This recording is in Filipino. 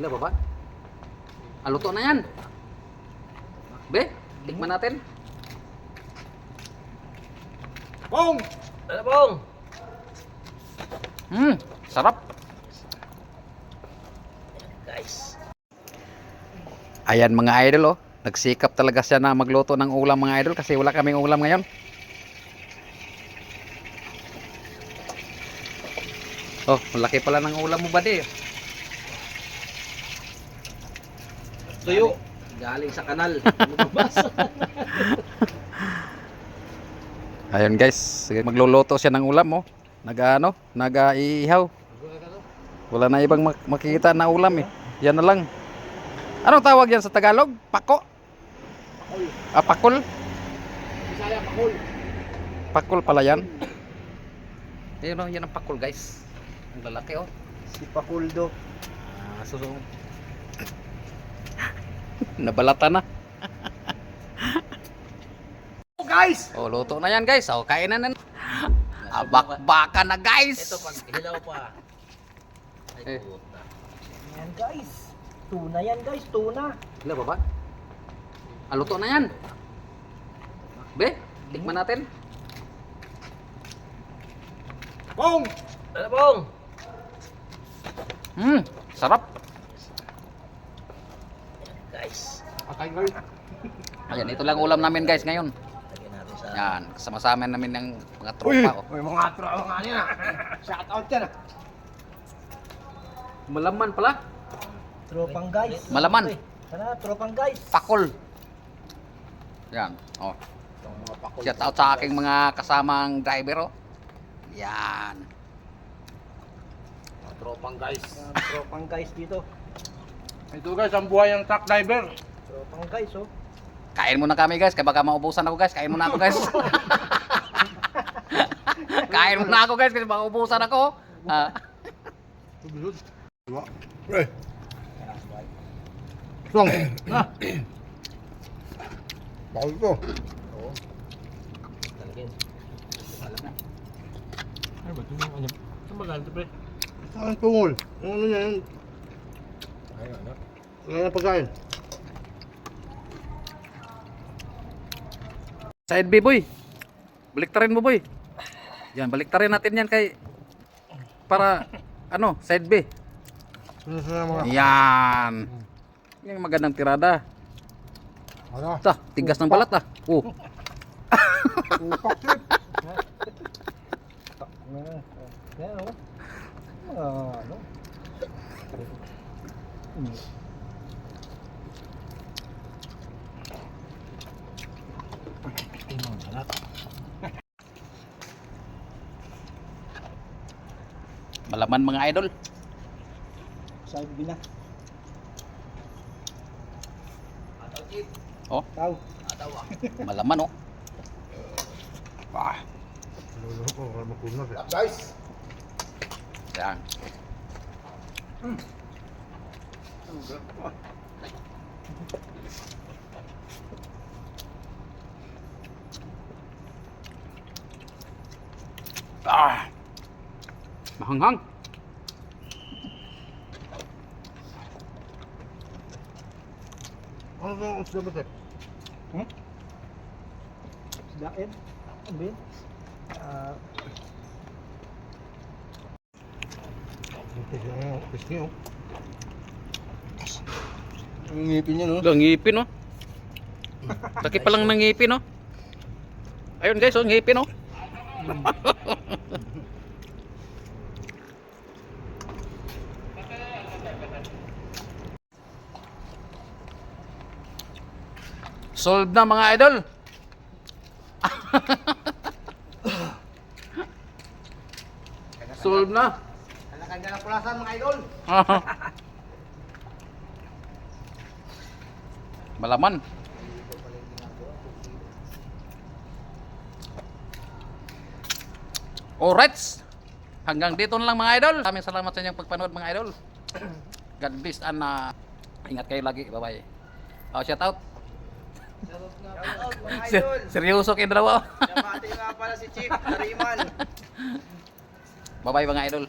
Wala ba ba? Ah, luto na yan. Be, tikman natin. Bong! Ano bong? Hmm, sarap. Guys. Ayan mga idol oh. Nagsikap talaga siya na magluto ng ulam mga idol kasi wala kaming ulam ngayon. Oh, malaki pala ng ulam mo ba di? Tuyo. Galing sa kanal. Ayun guys, magluluto siya ng ulam oh. Nag-ano, nag-iihaw. Wala na ibang mak- makikita na ulam eh. Yan na lang. Anong tawag yan sa Tagalog? Pako? Ah, pakol? Bisaya Pakul. Pakol pala yan. Ayun oh, yan ang pakol guys. Ang lalaki oh. Si Pakuldo. Ah, so. Nabalata na. Oh guys! Oh, luto na yan guys. Oh, kain na na. Abak-baka na guys. Ito pag hilaw pa. Eh. Ay puta. Yan guys. Tuna yan guys, tuna. Wala ba ba? Ah, luto na yan. Be, tikman natin. Bong! Ano bong? Hmm, sarap. Guys. Patay guys. Ayan, ito lang ulam namin guys ngayon. Yan, kasama-sama namin ng mga tropa. Oh. Uy, mga tropa nga niya. Shout out yan ah. Malaman pala. Tropang guys. Malaman. Sana, tropang guys. Pakol. Yan, oh. Shout out sa aking mga kasamang driver, oh. Yan. Tropang guys. Tropang guys dito. Ito guys, ang buhay ng truck driver. Tropang guys oh. Kain muna kami guys, kaya baka maubusan ako guys. Kain muna ako guys. Kain muna ako guys, kasi baka maubusan ako. Ah. Pre. Song. Na. Bakit ko? Oo. Talagyan. Ano ba ito? Ano? Saan ba galing ito, pre? Saan tungol? Ano? Ayun, ano? Ang pagkain. Side B boy. Baliktarin mo boy. Yan, baliktarin natin yan kay para ano, side B. Yan. Yan ang magandang tirada. Ano? Ta, tigas ng balat ah. Oh. Upak trip. Yan o. Ano? Malaman mga idol. Side B na. Ataw chip. Oh, Tao. Ataw ah. malaman oh. Ah, Lolo ko, makunas eh. Guys! yan. Ah. Mahanghang. Ano ba ang isda ba? Hmm? Isdain? Ano ba yun? Ah... Oh. Ang ngipin niya no? Lang ngipin oh. Sakit pa lang ng ngipin oh. Ayun guys, oh, ngipin oh. Solved na mga idol. Solved na. Alakan ka na pulasan mga idol! Malaman. Alright. Hanggang dito na lang mga idol. Maraming salamat sa inyong pagpanood mga idol. God bless and uh, ingat kayo lagi. Bye-bye. Oh, shout out. Shout out mga idol! seryoso kayo dalawa. Namati nga pala si Chief Nariman! Bye-bye mga idol.